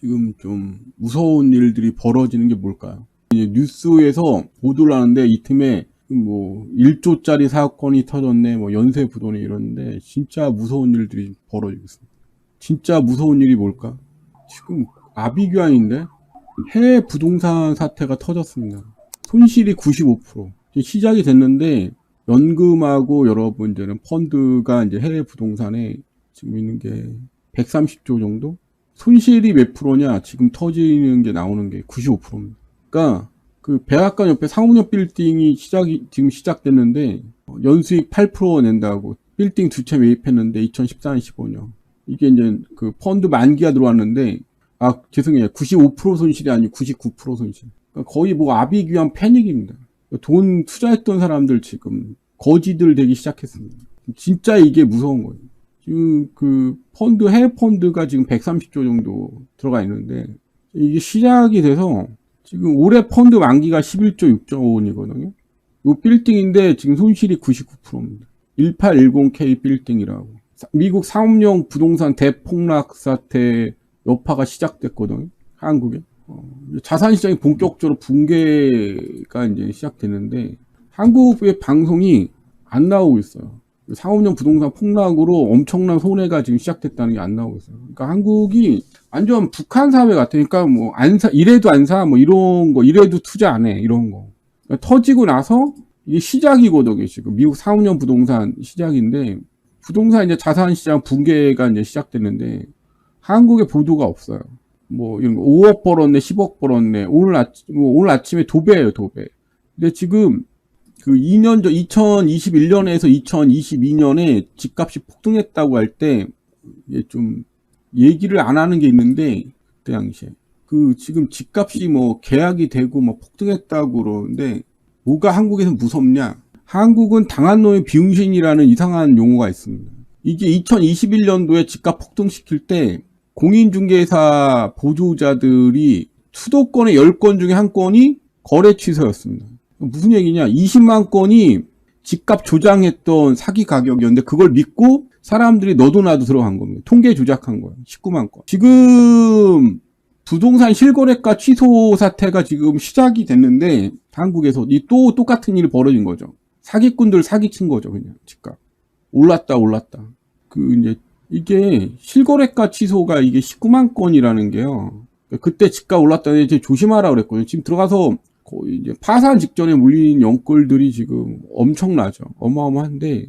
지금 좀 무서운 일들이 벌어지는 게 뭘까요? 이제 뉴스에서 보도를 하는데 이 틈에 뭐 1조짜리 사건이 터졌네, 뭐 연쇄 부도네 이러는데 진짜 무서운 일들이 벌어지고 있습니다. 진짜 무서운 일이 뭘까? 지금 아비규환인데 해외 부동산 사태가 터졌습니다. 손실이 95%. 이제 시작이 됐는데 연금하고 여러 분 이제는 펀드가 이제 해외 부동산에 지금 있는 게 130조 정도? 손실이 몇 프로냐? 지금 터지는 게 나오는 게 95%입니다. 그러니까 그 백악관 옆에 상업역 빌딩이 시작이 지금 시작됐는데 어, 연수익 8% 낸다고 빌딩 두 채 매입했는데 2014년 15년. 이게 이제 그 펀드 만기가 들어왔는데 아 죄송해요. 95% 손실이 아니고 99% 손실. 그러니까 거의 뭐 아비규환 패닉입니다. 돈 투자했던 사람들 지금 거지들 되기 시작했습니다. 진짜 이게 무서운 거예요 지금 그 펀드 해외 펀드가 지금 130조 정도 들어가 있는데 이게 시작이 돼서 지금 올해 펀드 만기가 11조 6조 원이거든요. 이 빌딩인데 지금 손실이 99%입니다. 1810K 빌딩이라고. 사- 미국 상업용 부동산 대폭락 사태 여파가 시작됐거든요. 한국에. 어, 자산 시장이 본격적으로 붕괴가 이제 시작됐는데 한국의 방송이 안 나오고 있어요. 상업용 부동산 폭락으로 엄청난 손해가 지금 시작됐다는 게 안 나오고 있어요. 그러니까 한국이 완전 북한 사회 같으니까 뭐 안 사, 이래도 안 사, 뭐 이런 거, 이래도 투자 안 해, 이런 거. 그러니까 터지고 나서 이게 시작이거든요, 지금. 미국 상업용 부동산 시작인데, 부동산 이제 자산 시장 붕괴가 이제 시작됐는데, 한국에 보도가 없어요. 뭐 이런 거 5억 벌었네, 10억 벌었네. 오늘 아침, 뭐 오늘 아침에 도배예요, 도배. 근데 지금 그 2년 전 2021년에서 2022년에 집값이 폭등했다고 할 때 좀 얘기를 안 하는 게 있는데 그때 당시에 그 지금 집값이 뭐 계약이 되고 뭐 폭등했다고 그러는데 뭐가 한국에서 무섭냐? 한국은 당한 놈의 비응신이라는 이상한 용어가 있습니다. 이게 2021년도에 집값 폭등시킬 때 공인중개사 보조자들이 수도권의 10건 중에 한 건이 거래 취소였습니다. 무슨 얘기냐? 20만 건이 집값 조장했던 사기 가격이었는데 그걸 믿고 사람들이 너도 나도 들어간 겁니다. 통계 조작한 거예요. 19만 건. 지금 부동산 실거래가 취소 사태가 지금 시작이 됐는데 한국에서 이 또 똑같은 일이 벌어진 거죠. 사기꾼들 사기친 거죠, 그냥 집값. 올랐다 올랐다. 그 이제 이게 실거래가 취소가 이게 19만 건이라는 게요. 그때 집값 올랐다는데 이제 조심하라 그랬거든요. 지금 들어가서 거의 이제 파산 직전에 물린 연끌들이 지금 엄청나죠. 어마어마한데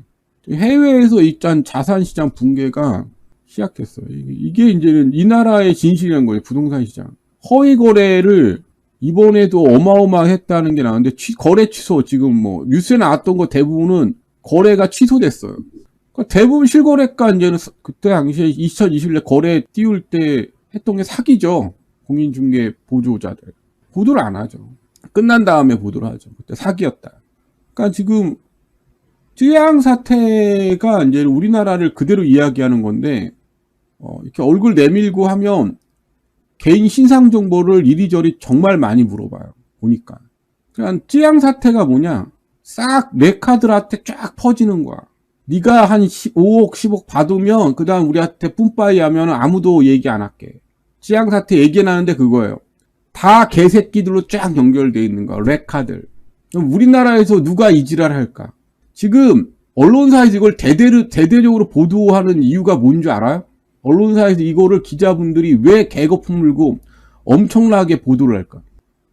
해외에서 일단 자산 시장 붕괴가 시작됐어요. 이게, 이제는 이 나라의 진실이라는 거예요. 부동산 시장. 허위 거래를 이번에도 어마어마했다는 게 나왔는데 취- 거래 취소 지금 뭐 뉴스에 나왔던 거 대부분은 거래가 취소됐어요. 그러니까 대부분 실거래가 이제는 서- 그때 당시에 2021년 거래 띄울 때 했던 게 사기죠. 공인중개 보조자들. 보도를 안 하죠. 끝난 다음에 보도를 하죠. 그때 사기였다. 그러니까 지금 쯔양 사태가 이제 우리나라를 그대로 이야기하는 건데 어, 이렇게 얼굴 내밀고 하면 개인 신상 정보를 이리저리 정말 많이 물어봐요. 보니까. 그냥 쯔양 사태가 뭐냐? 싹 레카들한테 쫙 퍼지는 거야. 네가 한 5억, 10억 받으면 그다음 우리한테 뿜빠이 하면 아무도 얘기 안 할게. 쯔양 사태 얘기 나는데 그거예요. 다 개새끼들로 쫙 연결돼 있는 거야. 레카들. 우리나라에서 누가 이 지랄 할까? 지금 언론사에서 이걸 대대로, 대대적으로 보도하는 이유가 뭔 줄 알아요? 언론사에서 이거를 기자분들이 왜 개거품 물고 엄청나게 보도를 할까?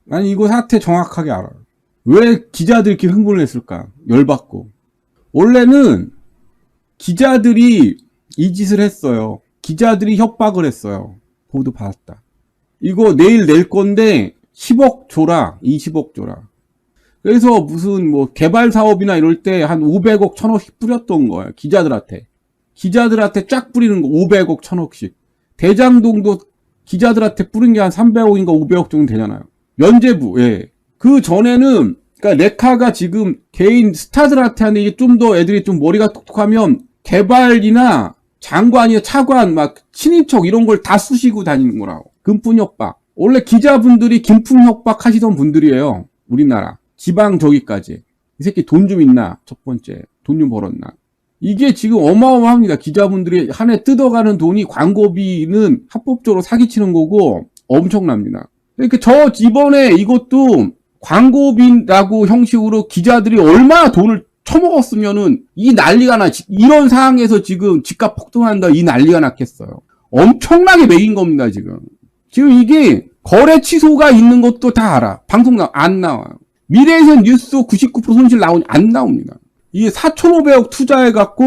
난 이거 사태 정확하게 알아요. 왜 기자들이 이렇게 흥분을 했을까? 열받고. 원래는 기자들이 이 짓을 했어요. 기자들이 협박을 했어요. 보도 받았다. 이거 내일 낼 건데 10억 줘라. 20억 줘라. 그래서 무슨 뭐 개발 사업이나 이럴 때 한 500억, 1000억씩 뿌렸던 거예요. 기자들한테. 기자들한테 쫙 뿌리는 거 500억, 1000억씩. 대장동도 기자들한테 뿌린 게 한 300억인가 500억 정도 되잖아요. 면제부, 예. 그 전에는, 그니까 레카가 지금 개인 스타들한테 하는 이게 좀 더 애들이 좀 머리가 똑똑하면 개발이나 장관이나 차관, 막 친인척 이런 걸 다 쑤시고 다니는 거라고. 금품 협박. 원래 기자분들이 금품 협박 하시던 분들이에요. 우리나라. 지방 저기까지. 이 새끼 돈 좀 있나? 첫 번째. 돈 좀 벌었나? 이게 지금 어마어마합니다. 기자분들이 한 해 뜯어가는 돈이 광고비는 합법적으로 사기치는 거고 엄청납니다. 그러니까 저 이번에 이것도 광고비라고 형식으로 기자들이 얼마나 돈을 처먹었으면은 이 난리가 나 이런 상황에서 지금 집값 폭등한다 이 난리가 났겠어요. 엄청나게 매긴 겁니다 지금. 지금 이게 거래 취소가 있는 것도 다 알아. 방송 나, 안 나와요. 미래에선 뉴스 99% 손실 나오니 안 나옵니다. 이게 4,500억 투자해갖고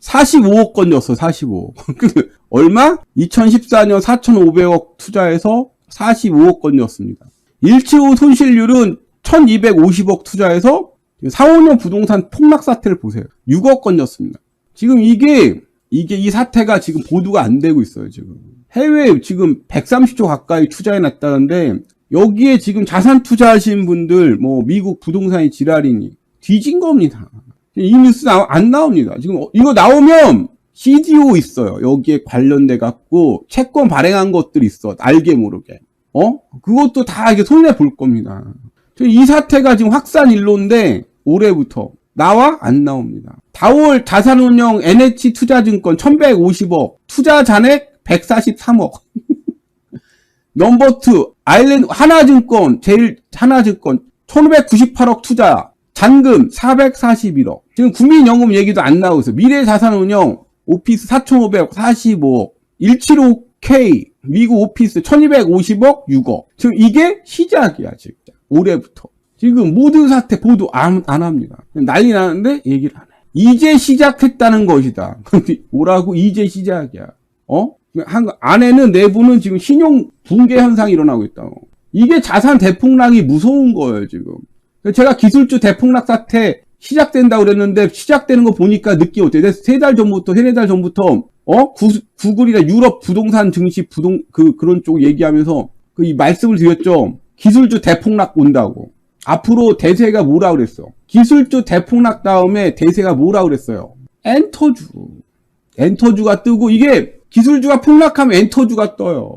45억 건졌어, 45억. 그 얼마? 2014년 4,500억 투자해서 45억 건졌습니다. 일치후 손실률은 1,250억 투자해서 4, 5년 부동산 폭락 사태를 보세요. 6억 건졌습니다. 지금 이게, 이게 이 사태가 지금 보도가 안 되고 있어요, 지금. 해외에 지금 130조 가까이 투자해 놨다는데, 여기에 지금 자산 투자하신 분들, 뭐, 미국 부동산이 지랄이니, 뒤진 겁니다. 이 뉴스 나, 안 나옵니다. 지금 어- 이거 나오면 CDO 있어요. 여기에 관련돼 갖고 채권 발행한 것들 있어. 알게 모르게. 어? 그것도 다 이게 손해 볼 겁니다. 이 사태가 지금 확산 일로인데 올해부터 나와 안 나옵니다. 다월 자산운용 NH 투자증권 1150억, 투자 잔액 143억. 넘버 2 아일랜드 하나증권 제일 하나증권 1598억 투자 잔금 441억. 지금 국민연금 얘기도 안 나오고 있어. 미래자산운용 오피스 4,545억. 175K 미국 오피스 1,250억 6억. 지금 이게 시작이야 지금 올해부터. 지금 모든 사태 보도 안, 안 합니다. 난리 나는데 얘기를 안 해. 이제 시작했다는 것이다. 뭐라고 이제 시작이야. 어? 한 안에는 내부는 지금 신용 붕괴 현상이 일어나고 있다고. 이게 자산 대폭락이 무서운 거예요 지금. 제가 기술주 대폭락 사태 시작된다고 그랬는데 시작되는 거 보니까 느낌 어때요? 세 달 전부터 세네 달 전부터 어 구, 구글이나 유럽 부동산 증시 부동 그 그런 쪽 얘기하면서 그 이 말씀을 드렸죠. 기술주 대폭락 온다고. 앞으로 대세가 뭐라 그랬어? 기술주 대폭락 다음에 대세가 뭐라 그랬어요? 엔터주. 엔터주가 뜨고 이게 기술주가 폭락하면 엔터주가 떠요.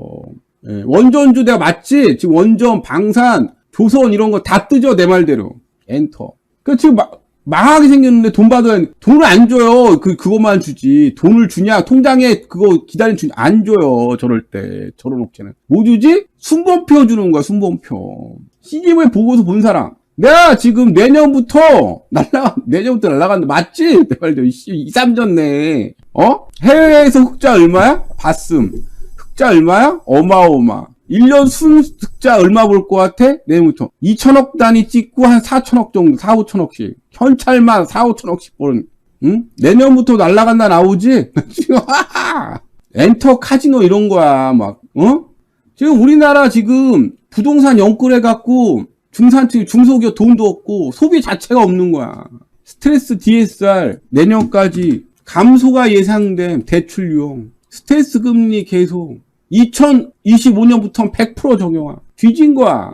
예, 원전주 내가 맞지? 지금 원전, 방산, 조선 이런 거 다 뜨죠 내 말대로. 엔터. 그 지금 막 망하게 생겼는데 돈 받아야 돈을 안 줘요. 그 그것만 주지. 돈을 주냐? 통장에 그거 기다린 주냐? 안 줘요. 저럴 때 저런 업체는 뭐 주지? 순번표 주는 거야. 순번표. CGV 보고서 본 사람. 내가 지금 내년부터 날라 내년부터 날라갔는데 맞지? 내 말대로 2, 3전 내. 어? 해외에서 흑자 얼마야? 봤음. 흑자 얼마야? 어마어마. 1년 순 흑자 얼마 볼 것 같아? 내년부터. 2천억 단위 찍고 한 4천억 정도, 4, 5천억씩. 현찰만 4, 5천억씩 버는, 응? 내년부터 날라간다 나오지? 엔터 카지노 이런 거야, 막, 어? 지금 우리나라 지금 부동산 연끌해 갖고 중산층, 중소기업 돈도 없고 소비 자체가 없는 거야. 스트레스 DSR 내년까지 감소가 예상된 대출용, 스트레스 금리 계속 2025년부터 100% 적용화. 뒤진 거야.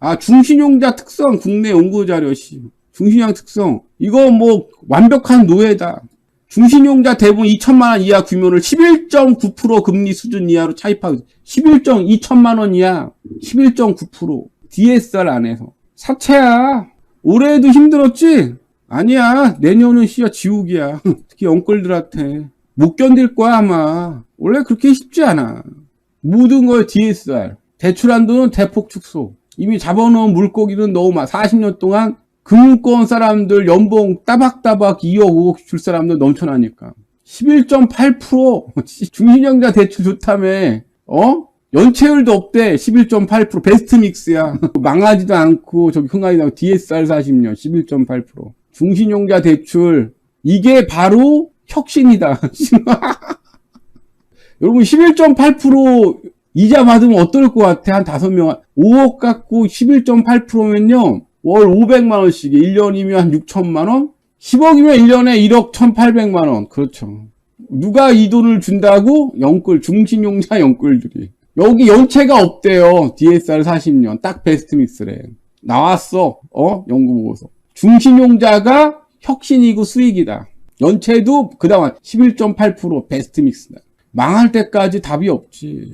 아, 중신용자 특성 국내 연구자료, 씨. 중신용 특성. 이거 뭐 완벽한 노예다. 중신용자 대부분 2천만 원 이하 규모를 11.9% 금리 수준 이하로 차입하고 11점 2천만 원 이하 11.9% DSR 안에서 사채야. 올해도 힘들었지? 아니야. 내년은 씨야 지옥이야. 특히 엉클들한테 못 견딜 거야 아마. 원래 그렇게 쉽지 않아. 모든 걸 DSR. 대출 한도는 대폭 축소. 이미 잡아놓은 물고기는 너무 많아. 40년 동안 금융권 사람들 연봉 따박따박 2억, 5억 줄 사람들 넘쳐나니까. 11.8% 중신형자 대출 좋다며. 어? 연체율도 없대. 11.8% 베스트 믹스야. 망하지도 않고 저기 흥하지 않고 DSR 40년 11.8%. 중신용자 대출 이게 바로 혁신이다. 여러분 11.8% 이자 받으면 어떨 것 같아? 한 5명 5억 갖고 11.8%면요. 월 500만 원씩 1년이면 한 6천만 원? 10억이면 1년에 1억 1,800만 원. 그렇죠. 누가 이 돈을 준다고? 영끌 중신용자 영끌들이. 여기 연체가 없대요. DSR 40년 딱 베스트 믹스래. 나왔어. 어? 연구 보고서. 중신용자가 혁신이고 수익이다. 연체도 그다음 11.8% 베스트 믹스다. 망할 때까지 답이 없지.